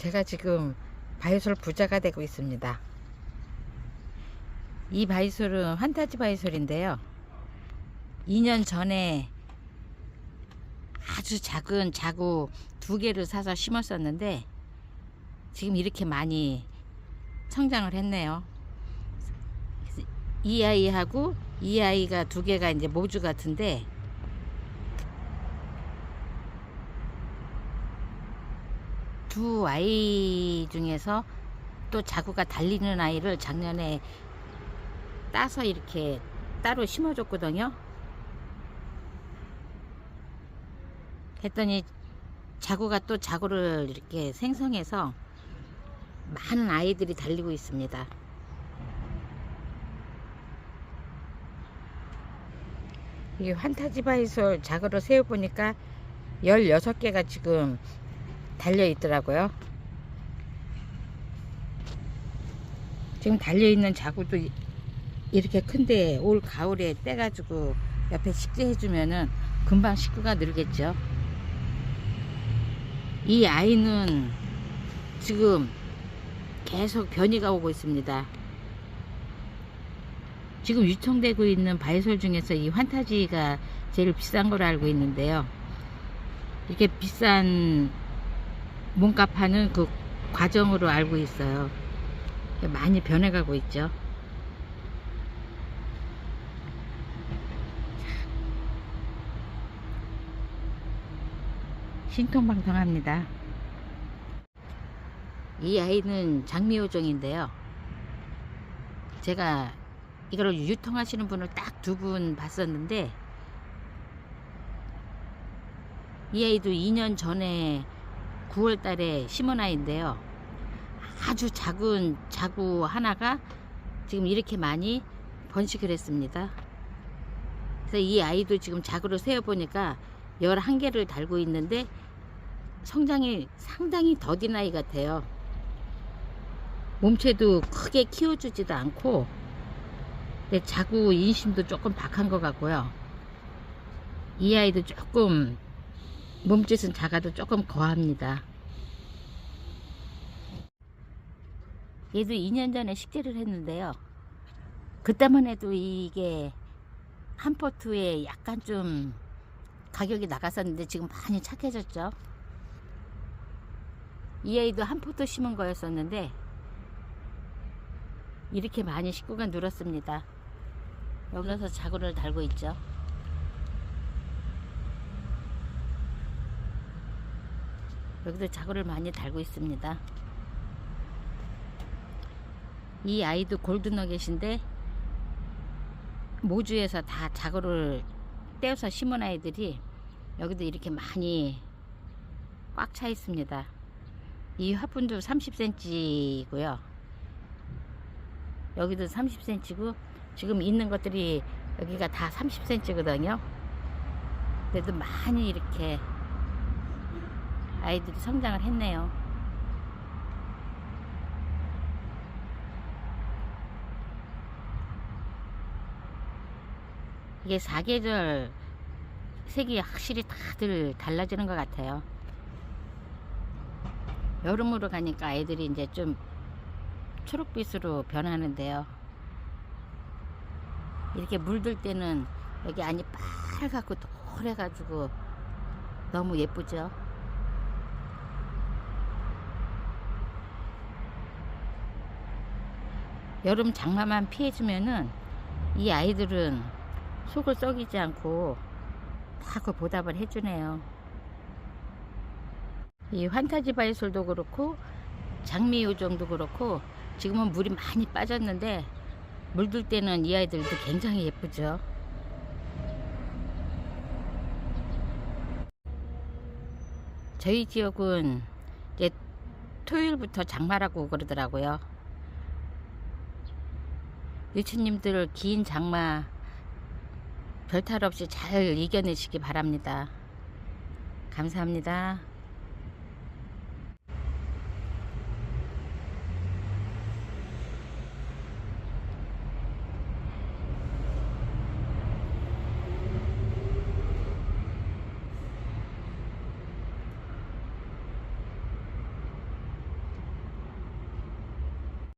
제가 지금 바이솔 부자가 되고 있습니다. 이 바이솔은 환타지 바이솔인데요. 2년 전에 아주 작은 자구 두 개를 사서 심었었는데 지금 이렇게 많이 성장을 했네요. 이 아이하고 이 아이가 두 개가 이제 모주 같은데 두 아이 중에서 또 자구가 달리는 아이를 작년에 따서 이렇게 따로 심어줬거든요. 했더니 자구가 또 자구를 이렇게 생성해서 많은 아이들이 달리고 있습니다. 이 환타지 바이솔 자구를 세어보니까 16개가 지금 달려 있더라고요. 지금 달려 있는 자구도 이- 이렇게 큰데 올 가을에 떼가지고 옆에 식재해주면은 금방 식구가 늘겠죠. 이 아이는 지금 계속 변이가 오고 있습니다. 지금 유통되고 있는 바이솔 중에서 이 환타지가 제일 비싼 걸로 알고 있는데요. 이렇게 비싼 몸값 하는 그 과정으로 알고 있어요. 많이 변해가고 있죠. 신통방통합니다. 이 아이는 장미호종인데요. 제가 이걸 유통하시는 분을 딱 두 분 봤었는데 이 아이도 2년 전에 9월 달에 심은 아이인데요. 아주 작은 자구 하나가 지금 이렇게 많이 번식을 했습니다. 그래서 이 아이도 지금 자구를 세어보니까 11개를 달고 있는데 성장이 상당히 더딘 아이 같아요. 몸체도 크게 키워주지도 않고 자구 인심도 조금 박한 것 같고요. 이 아이도 조금 몸짓은 작아도 조금 거합니다. 얘도 2년 전에 식재를 했는데요. 그때만 해도 이게 한 포트에 약간 좀 가격이 나갔었는데 지금 많이 착해졌죠. 이 아이도 한 포트 심은 거였었는데 이렇게 많이 식구가 늘었습니다. 여기서 자구를 달고 있죠. 여기도 자구를 많이 달고 있습니다. 이 아이도 골드너겟인데 모주에서 다 자구를 떼어서 심은 아이들이 여기도 이렇게 많이 꽉 차 있습니다. 이 화분도 30cm고요. 여기도 30cm고 지금 있는 것들이 여기가 다 30cm거든요. 그래도 많이 이렇게 아이들이 성장을 했네요. 이게 사계절 색이 확실히 다들 달라지는 것 같아요. 여름으로 가니까 아이들이 이제 좀 초록빛으로 변하는데요. 이렇게 물들 때는 여기 안이 빨갛고 노래가지고 너무 예쁘죠. 여름 장마만 피해주면은 이 아이들은 속을 썩이지 않고 다 그 보답을 해주네요. 이 환타지 바이솔도 그렇고 장미 요정도 그렇고 지금은 물이 많이 빠졌는데 물들 때는 이 아이들도 굉장히 예쁘죠. 저희 지역은 이제 토요일부터 장마라고 그러더라고요. 유치님들 긴 장마 별탈 없이 잘 이겨내시기 바랍니다. 감사합니다.